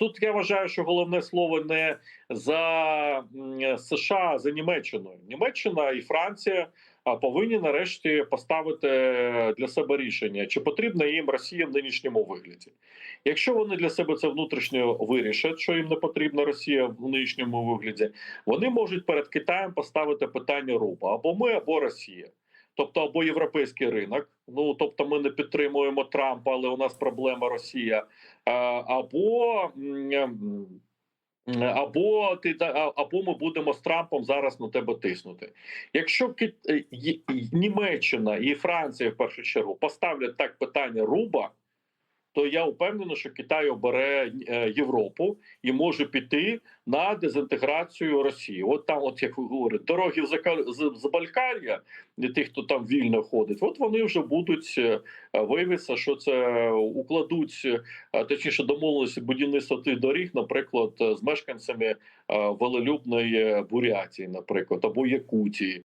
тут я вважаю, що головне слово не за США, а за Німеччиною. Німеччина і Франція повинні нарешті поставити для себе рішення, чи потрібна їм Росія в нинішньому вигляді. Якщо вони для себе це внутрішньо вирішать, що їм не потрібна Росія в нинішньому вигляді, вони можуть перед Китаєм поставити питання руба або ми, або Росія. Тобто або європейський ринок, ну тобто ми не підтримуємо Трампа, але у нас проблема Росія, або м, м, або ти або ми будемо з Трампом зараз на тебе тиснути. Якщо е, Німеччина і Франція в першу чергу поставлять так питання руба, то я впевнений, що Китай обере е, Європу і може піти на дезінтеграцію Росії. От там, от як ви говорите, дороги з Забалькар'я, для тих, хто там вільно ходить, от вони вже будуть е, виявиться, що це укладуть, е, точніше домовилися будівництво тих доріг, наприклад, з мешканцями велелюбної Бурятії, наприклад, або Якутії.